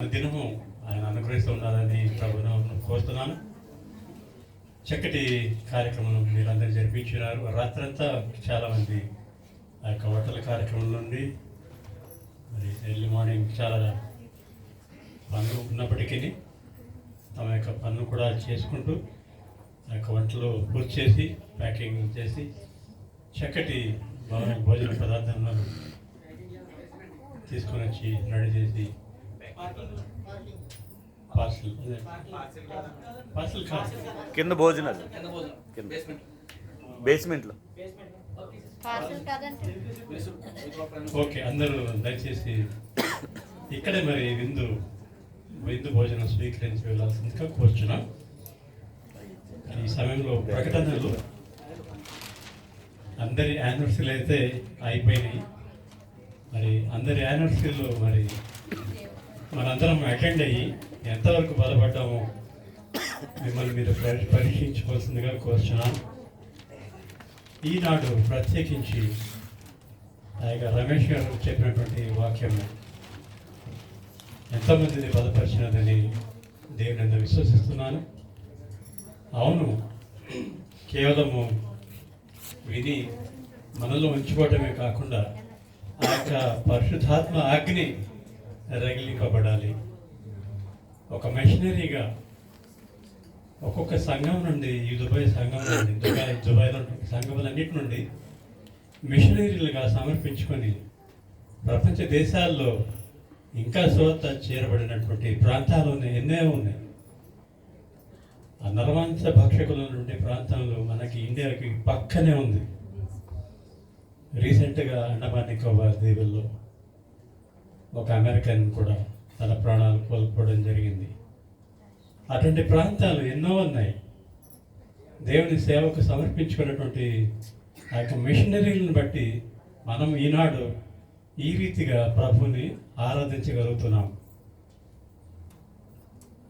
దినము ఆయన అనుగ్రహిస్తూ ఉండాలని ప్రభుత్వం కోరుతున్నాను. చక్కటి కార్యక్రమం మీరందరూ జరిపించినారు. రాత్రంతా చాలామంది ఆ యొక్క హోటల్ కార్యక్రమం నుండి మరి ఎర్లీ మార్నింగ్ చాలా పనులు ఉన్నప్పటికీ తమ యొక్క పనులు కూడా చేసుకుంటూ ఆ యొక్క వంటలు పూర్తి చేసి ప్యాకింగ్ చేసి చక్కటి భోజన భోజన పదార్థాలను తీసుకొని వచ్చి రెడీ చేసి కాదు. కింద భోజనాలు కింద భోజనం. కింద. బేస్మెంట్ బేస్మెంట్లో ఓకే అందరూ దయచేసి ఇక్కడే మరి విందు విందు భోజనం స్వీకరించి వెళ్ళాల్సిందిగా కోరుచున్నాం. ఈ సమయంలో ప్రకటనలు అందరి యానివర్సరీలు అయితే అయిపోయినాయి. మరి అందరి యానివర్సరీలు మరి మనందరం అటెండ్ అయ్యి ఎంతవరకు బలపడ్డామో మిమ్మల్ని మీరు పరీక్షించుకోవాల్సిందిగా కోరుచున్నాం ఈనాడు ప్రత్యేకించి ఆ యొక్క రమేష్ గారు చెప్పినటువంటి వాక్యం ఎంతమందిని బలపరిచినదని దేవుని అంత విశ్వసిస్తున్నాను. అవును కేవలము విని మనలో ఉంచుకోవటమే కాకుండా ఆ యొక్క పరిశుద్ధాత్మ అగ్ని రగిలింపబడాలి ఒక మెషనరీగా ఒక్కొక్క సంఘం నుండి ఈ దుబాయ్ సంఘం నుండి దుబాయ్ దుబాయ్లో సంఘములన్నిటి నుండి మిషనరీలుగా సమర్పించుకొని ప్రపంచ దేశాల్లో ఇంకా శ్రోత చేరబడినటువంటి ప్రాంతాలు ఉన్నాయి ఎన్నో ఉన్నాయి. ఆ నరమాంస భక్షకులు ఉండే ప్రాంతంలో మనకి ఇండియాకి పక్కనే ఉంది. రీసెంట్గా అండమాన్ నికోబార్ దీవుల్లో. ఒక అమెరికన్ కూడా తన ప్రాణాలు కోల్పోవడం జరిగింది. అటువంటి ప్రాంతాలు ఎన్నో ఉన్నాయి. దేవుని సేవకు సమర్పించుకున్నటువంటి ఆ యొక్క మిషనరీలను బట్టి మనం ఈనాడు ఈ రీతిగా ప్రభుని ఆరాధించగలుగుతున్నాం.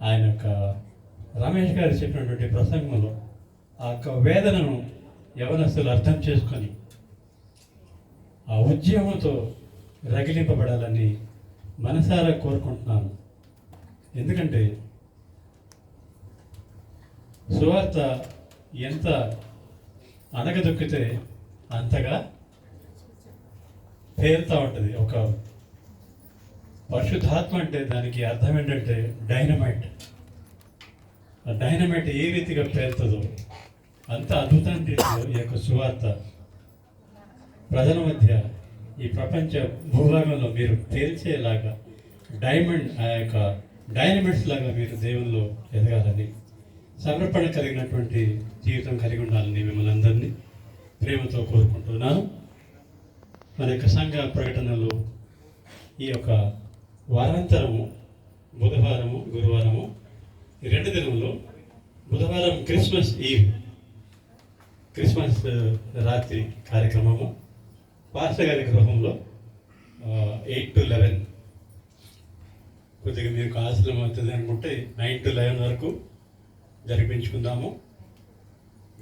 ఆయన యొక్క రమేష్ గారు చెప్పినటువంటి ప్రసంగంలో ఆ యొక్క వేదనను యవనస్తులు అర్థం చేసుకొని ఆ ఉద్యమంతో రగిలింపబడాలని మనసారా కోరుకుంటున్నాను. ఎందుకంటే సువార్త ఎంత అణగదొక్కితే అంతగా తేలుతూ ఉంటుంది. ఒక పరిశుద్ధాత్మ అంటే దానికి అర్థం ఏంటంటే డైనమైట్. ఆ డైనమైట్ ఏ రీతిగా పేరుతుందో అంత అద్భుతం ఈ యొక్క సువార్త. ప్రజల మధ్య ఈ ప్రపంచ భూభాగంలో మీరు తేల్చేలాగా డైమండ్ ఆ యొక్క డైనమిట్స్ లాగా మీరు దేవుల్లో ఎదగాలని సమర్పణ కలిగినటువంటి జీవితం కలిగి ఉండాలని మిమ్మల్ని అందరినీ ప్రేమతో కోరుకుంటున్నాను. మన యొక్క సంఘ ప్రకటనలు ఈ యొక్క వారాంతరము బుధవారము గురువారము ఈ రెండు దినంలో బుధవారం క్రిస్మస్ ఈవ్ క్రిస్మస్ రాత్రి కార్యక్రమము. పాస్టర్ గారి గృహంలో ఎయిట్ టు లెవెన్ కొద్దిగా మీకు ఆశ్రమం అవుతుంది అనుకుంటే నైన్ టు లెవెన్ వరకు జరిపించుకుందాము.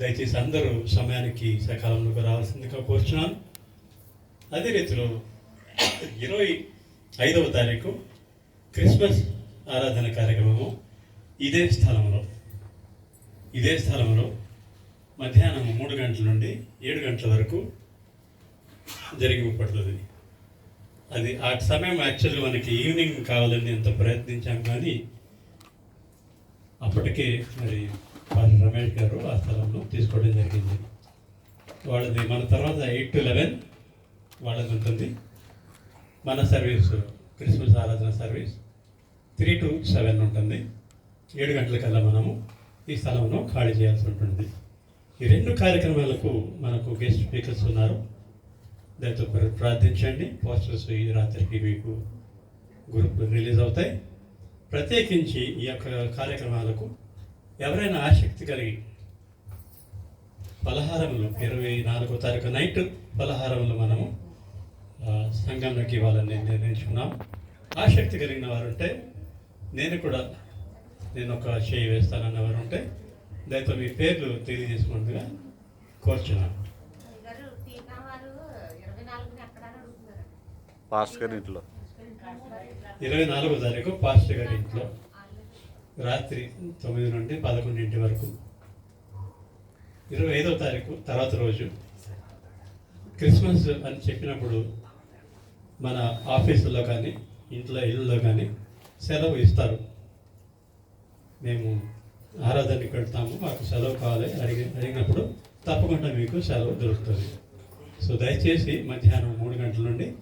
దయచేసి అందరూ సమయానికి సకాలంలోకి రావాల్సిందిగా కోరుచున్నాను. అదే రీతిలో ఇరవై ఐదవ తారీఖు క్రిస్మస్ ఆరాధన కార్యక్రమము ఇదే స్థలంలో. ఇదే స్థలంలో మధ్యాహ్నం మూడు గంటల నుండి ఏడు గంటల వరకు జరిగిపడుతుంది అది ఆ సమయం యాక్చువల్గా మనకి ఈవినింగ్ కావాలని ఎంత ప్రయత్నించాం కానీ అప్పటికే మరి పాస్టర్ రమేష్ గారు ఆ స్థలంలో తీసుకోవడం జరిగింది. వాళ్ళది మన తర్వాత ఎయిట్ టు లెవెన్ వాళ్ళది ఉంటుంది. మన సర్వీస్ క్రిస్మస్ ఆరాధన సర్వీస్ త్రీ టు సెవెన్ ఉంటుంది. ఏడు గంటలకల్లా మనము ఈ స్థలంలో ఖాళీ చేయాల్సి ఉంటుంది. ఈ రెండు కార్యక్రమాలకు మనకు గెస్ట్ స్పీకర్స్ ఉన్నారు. దయతో కొరకు ప్రార్థించండి. పోస్టర్స్ ఈ రాత్రికి మీకు గ్రూప్ రిలీజ్ అవుతాయి. ప్రత్యేకించి ఈ యొక్క కార్యక్రమాలకు ఎవరైనా ఆసక్తి కలిగి పలహారంలో ఇరవై నాలుగో తారీఖు నైట్ పలహారంలో మనము సంఘంలోకి ఇవ్వాలని నిర్ణయించుకున్నాం. ఆసక్తి కలిగిన వారు ఉంటే నేను కూడా నేను ఒక చేయి వేస్తానన్న వారు ఉంటే దయతో మీ పేర్లు తెలియజేసుకున్నట్టుగా కోరుచున్నాను గారు టీకా వారు ఇరవై నాలుగుని ఎక్కడ అడుగుతున్నారు పాస్టర్ గారి ఇంట్లో. ఇరవై నాలుగో తారీఖు పాస్టర్ గారి ఇంట్లో. రాత్రి తొమ్మిది నుండి పదకొండింటి వరకు. ఇరవై ఐదో తారీఖు తర్వాత రోజు. క్రిస్మస్ అని చెప్పినప్పుడు మన ఆఫీసులో కానీ ఇంట్లో ఇళ్ళలో కానీ సెలవు ఇస్తారు. మేము ఆరాధనకి వెళ్తాము మాకు సెలవు కావాలి అడిగి అడిగినప్పుడు తప్పకుండా మీకు సెలవు దొరుకుతుంది. సో దయచేసి మధ్యాహ్నం మూడు గంటల నుండి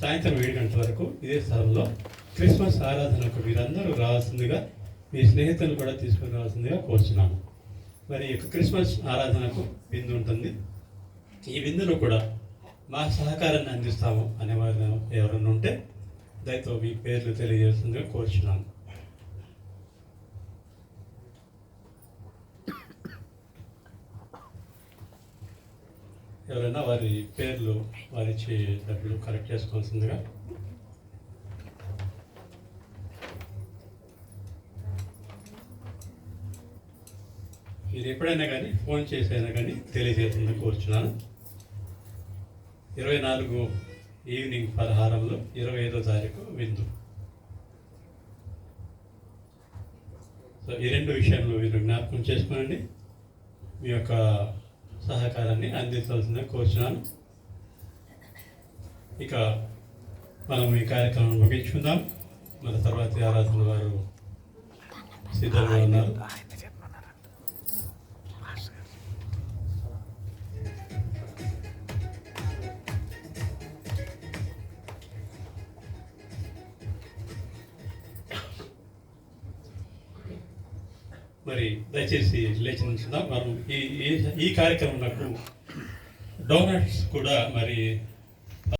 సాయంత్రం ఏడు గంటల వరకు ఇదే స్థలంలో క్రిస్మస్ ఆరాధనకు మీరందరూ రావాల్సిందిగా మీ స్నేహితులు కూడా తీసుకుని రావాల్సిందిగా కోరుచున్నాము. మరి ఈ క్రిస్మస్ ఆరాధనకు విందు ఉంటుంది. ఈ విందులో కూడా మా సహకారాన్ని అందిస్తాము అనేవారు ఎవరైనా ఉంటే దయతో మీ పేర్లు తెలియజేస్తుందిగా కోరుచున్నాము. ఎవరైనా వారి పేర్లు వారి డబ్బులు కలెక్ట్ చేసుకోవాల్సిందిగా. మీరు ఎప్పుడైనా కానీ ఫోన్ చేసైనా కానీ తెలియజేసిందని కోరుచున్నాను. ఇరవై నాలుగు ఈవినింగ్ పదహారంలో ఇరవై ఐదో తారీఖు విందు. సో ఈ రెండు విషయాలు మీరు జ్ఞాపకం చేసుకోనండి. మీ యొక్క సహకారాన్ని అందించాల్సిందిగా కోరుచున్నాను. ఇక మనం ఈ కార్యక్రమం ముగించుకుందాం. మన తర్వాతి ఆరాధన వారు సిద్ధంగా ఉన్నారు. మరి దయచేసి లేచి ఉంచుదాం మనం ఈ ఈ- ఈ కార్యక్రమం నాకు డోనట్స్ కూడా మరి